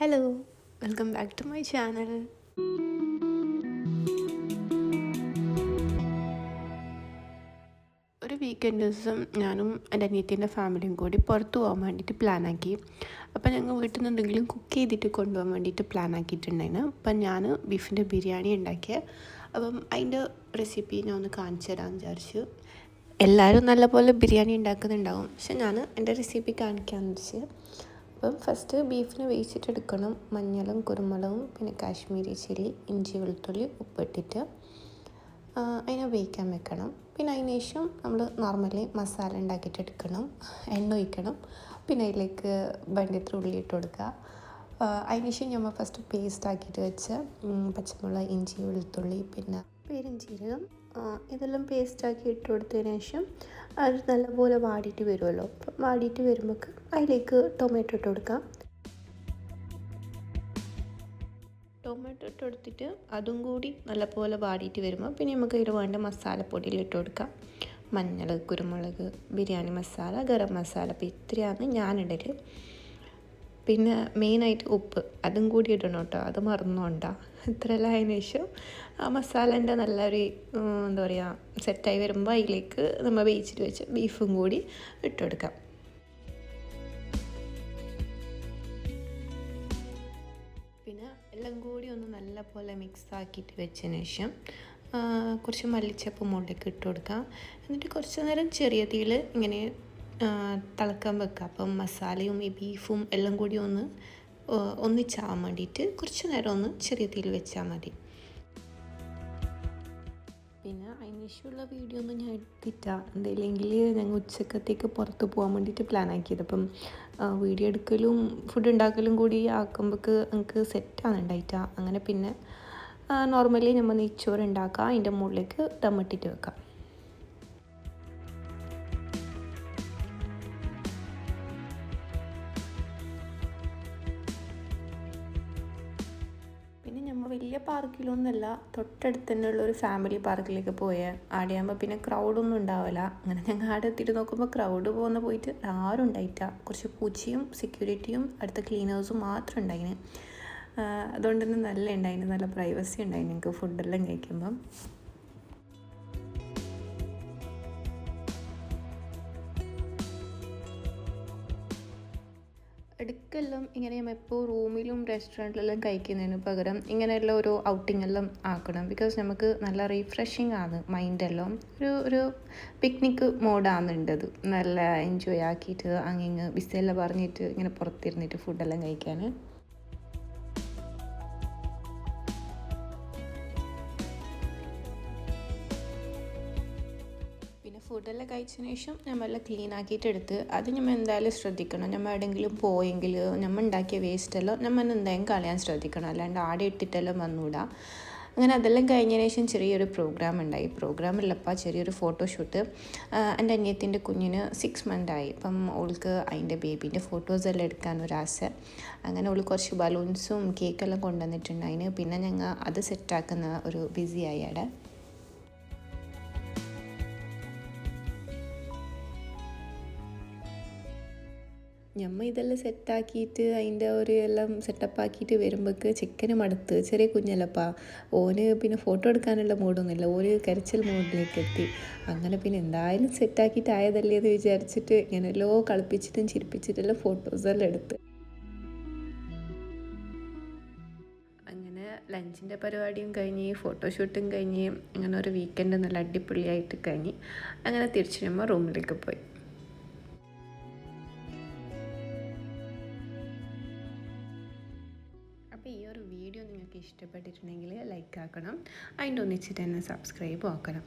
Hello welcome back to my channel ഒരു weekend ദിവസം ഞാനും എന്റെ അനിയത്തിന്റെ ഫാമിലിയും കൂടി പുറത്ത് പോകാൻ വേണ്ടിയിട്ട് പ്ലാനാക്കി അപ്പം ഞങ്ങൾ വീട്ടിൽ നിന്ന് എന്തെങ്കിലും കുക്ക് ചെയ്തിട്ട് കൊണ്ടുപോകാൻ വേണ്ടിയിട്ട് പ്ലാൻ ആക്കിയിട്ടുണ്ടായിരുന്നു. അപ്പം ഞാൻ ബീഫിന്റെ ബിരിയാണി ഉണ്ടാക്കിയ. അപ്പം അതിന്റെ റെസിപ്പി ഞാൻ ഒന്ന് കാണിച്ചു തരാമെന്ന് വിചാരിച്ചു. എല്ലാവരും നല്ലപോലെ ബിരിയാണി ഉണ്ടാക്കുന്നുണ്ടാവും. പക്ഷെ ഞാൻ എന്റെ റെസിപ്പി കാണിക്കാമെന്ന് വെച്ച് അപ്പം ഫസ്റ്റ് ബീഫിനെ വേവിച്ചിട്ടെടുക്കണം. മഞ്ഞളും കുരുമുളകും പിന്നെ കാശ്മീരി ചില്ലി ഇഞ്ചി വെളുത്തുള്ളി ഉപ്പിട്ടിട്ട് അതിനെ വേവിക്കാൻ വെക്കണം. പിന്നെ അതിന് ശേഷം നമ്മൾ നോർമലി മസാല ഉണ്ടാക്കിയിട്ട് എടുക്കണം എണ്ണ ഒഴിക്കണം. പിന്നെ അതിലേക്ക് വേണ്ടത്ര ഉള്ളി ഇട്ട് കൊടുക്കുക. ആ, അതിന് ശേഷം നമ്മൾ ഫസ്റ്റ് പേസ്റ്റ് ആക്കിയിട്ട് വെച്ച് പച്ചമുളക് ഇഞ്ചി വെളുത്തുള്ളി പിന്നെ പെരുംജീരകം ജീരകം ഇതെല്ലാം പേസ്റ്റ് ആക്കി ഇട്ട് കൊടുത്തതിന് ശേഷം അത് നല്ലപോലെ വാടിയിട്ട് വരുമല്ലോ അപ്പം വാടിയിട്ട് വരുമ്പോൾ അതിലേക്ക് ടൊമാറ്റോ ഇട്ട് കൊടുക്കാം. ടൊമാറ്റോ ഇട്ട് കൊടുത്തിട്ട് അതും കൂടി നല്ലപോലെ വാടിയിട്ട് വരുമ്പോൾ പിന്നെ നമുക്ക് ഇതിൽ വേണ്ട മസാലപ്പൊടിയിൽ ഇട്ട് കൊടുക്കാം. മഞ്ഞൾ കുരുമുളക് ബിരിയാണി മസാല ഗരം മസാല അപ്പോൾ ഇത്രയാണ് ഞാനിടൽ പിന്നെ മെയിനായിട്ട് ഉപ്പ്. അതും കൂടി ഇടണം കേട്ടോ. അത് മറന്നുകൊണ്ട ഇത്രയെല്ലാം അതിന് ശേഷം ആ മസാലേന്റെ നല്ലൊരു എന്താ പറയുക സെറ്റായി വരുമ്പോൾ അതിലേക്ക് നമ്മൾ വേവിച്ചിട്ട് വെച്ച ബീഫും കൂടി ഇട്ട് കൊടുക്കാം. പിന്നെ എല്ലാം കൂടി ഒന്ന് നല്ല പോലെ മിക്സ് ആക്കിയിട്ട് വെച്ചതിന് ശേഷം കുറച്ച് മല്ലിച്ചപ്പ് മുകളിലേക്ക് ഇട്ട് കൊടുക്കാം. എന്നിട്ട് കുറച്ച് നേരം ചെറിയ തീയിൽ ഇങ്ങനെ തിളക്കാൻ വെക്കുക. അപ്പം മസാലയും ഈ ബീഫും എല്ലാം കൂടി ഒന്ന് ഒന്നിച്ചാവാൻ വേണ്ടിയിട്ട് കുറച്ച് നേരം ഒന്ന് ചെറിയ തീയിൽ വെച്ചാൽ മതി. പിന്നെ അതിനുശേഷമുള്ള വീഡിയോ ഒന്നും ഞാൻ എടുത്തിട്ട എന്തെങ്കിലും ഞങ്ങൾ ഉച്ചക്കത്തേക്ക് പുറത്ത് പോകാൻ വേണ്ടിയിട്ട് പ്ലാൻ ആക്കിയത്. അപ്പം വീഡിയോ എടുക്കലും ഫുഡ് ഉണ്ടാക്കലും കൂടി ആക്കുമ്പോൾക്ക് നമുക്ക് സെറ്റാണ് ഉണ്ടായിട്ട. അങ്ങനെ പിന്നെ നോർമലി നമ്മൾ നെയ്ച്ചോറ് ഉണ്ടാക്കുക അതിന്റെ മുകളിലേക്ക് ദമ്മിട്ടിട്ട് വെക്കാം. വലിയ പാർക്കിലൊന്നുമല്ല തൊട്ടടുത്ത് തന്നെയുള്ള ഒരു ഫാമിലി പാർക്കിലേക്ക് പോയ. ആടെയാകുമ്പോൾ പിന്നെ ക്രൗഡൊന്നും ഉണ്ടാവില്ല അങ്ങനെ ഞങ്ങൾ ആടെ എത്തിയിട്ട് നോക്കുമ്പോൾ ക്രൗഡ് പോകുന്ന പോയിട്ട് ആരും ഉണ്ടായിട്ട കുറച്ച് പൂച്ചയും സെക്യൂരിറ്റിയും അടുത്ത ക്ലീനേഴ്സും മാത്രം ഉണ്ടായിന്. അതുകൊണ്ട് തന്നെ നല്ല ഉണ്ടായിന്. നല്ല പ്രൈവസി ഉണ്ടായിന്. ഞങ്ങൾക്ക് ഫുഡെല്ലാം കഴിക്കുമ്പം. എടുക്കെല്ലാം ഇങ്ങനെ എപ്പോൾ റൂമിലും റെസ്റ്റോറന്റിലെല്ലാം കഴിക്കുന്നതിന് പകരം ഇങ്ങനെയുള്ള ഒരു ഔട്ടിംഗ് എല്ലാം ആക്കണം. ബിക്കോസ് നമുക്ക് നല്ല റീഫ്രഷിങ് ആണ് മൈൻഡെല്ലാം ഒരു ഒരു പിക്നിക് മോഡാണുണ്ടത് നല്ല എൻജോയ് ആക്കിയിട്ട് അങ്ങിങ്ങ് വിസയെല്ലാം പറഞ്ഞിട്ട് ഇങ്ങനെ പുറത്തിരുന്നിട്ട് ഫുഡെല്ലാം കഴിക്കാൻ. ഫുഡെല്ലാം കഴിച്ചതിന് ശേഷം നമ്മളെല്ലാം ക്ലീൻ ആക്കിയിട്ട് എടുത്ത് അത് നമ്മൾ എന്തായാലും ശ്രദ്ധിക്കണം. നമ്മൾ എവിടെയെങ്കിലും പോയെങ്കിൽ നമ്മൾ ഉണ്ടാക്കിയ വേസ്റ്റെല്ലാം നമ്മൾ എന്തായാലും കളയാൻ ശ്രദ്ധിക്കണം. അല്ലാണ്ട് ആടെ ഇട്ടിട്ടെല്ലാം വന്നുകൂടാ അങ്ങനെ അതെല്ലാം കഴിഞ്ഞതിന് ശേഷം ചെറിയൊരു പ്രോഗ്രാം ഉണ്ടായി. പ്രോഗ്രാമിലപ്പോൾ ചെറിയൊരു ഫോട്ടോഷൂട്ട് എന്റെ അനിയത്തിന്റെ കുഞ്ഞിന് സിക്സ് മന്ത് ആയി. അപ്പം ഓൾക്ക് അതിന്റെ ബേബീന്റെ ഫോട്ടോസ് എല്ലാം എടുക്കാൻ ഒരാശ അങ്ങനെ ഓൾ കുറച്ച് ബലൂൺസും കേക്കെല്ലാം കൊണ്ടുവന്നിട്ടുണ്ടായിന് പിന്നെ ഞങ്ങൾ അത് സെറ്റാക്കുന്ന ഒരു ബിസി ആയി അവിടെ ഞമ്മ ഇതെല്ലാം സെറ്റാക്കിയിട്ട് അതിന്റെ ഒരു എല്ലാം സെറ്റപ്പ് ആക്കിയിട്ട് ചെക്കന് ചിക്കന് മടുത്ത്. ചെറിയ കുഞ്ഞല്ലപ്പാ. ഓന് പിന്നെ ഫോട്ടോ എടുക്കാനുള്ള മൂടൊന്നുമില്ല. ഓര് കരച്ചിൽ മൂഡിലേക്ക് എത്തി. അങ്ങനെ പിന്നെ എന്തായാലും സെറ്റാക്കിയിട്ട് ആയതല്ലേ എന്ന് വിചാരിച്ചിട്ട് ഇങ്ങനെല്ലോ കളിപ്പിച്ചിട്ടും ചിരിപ്പിച്ചിട്ടെല്ലാം ഫോട്ടോസെല്ലാം എടുത്ത്. അങ്ങനെ ലഞ്ചിന്റെ പരിപാടിയും കഴിഞ്ഞ് ഫോട്ടോഷൂട്ടും കഴിഞ്ഞ് അങ്ങനെ ഒരു വീക്കെൻഡ് നല്ല അടിപൊളിയായിട്ട് കഴിഞ്ഞ് അങ്ങനെ തിരിച്ചു നമ്മൾ റൂമിലേക്ക് പോയി. ഇഷ്ടപ്പെട്ടിട്ടുണ്ടെങ്കിൽ ലൈക്ക് ആക്കണം. അതിന്റെ ഒന്നിച്ചിട്ട് തന്നെ സബ്സ്ക്രൈബ് ആക്കണം.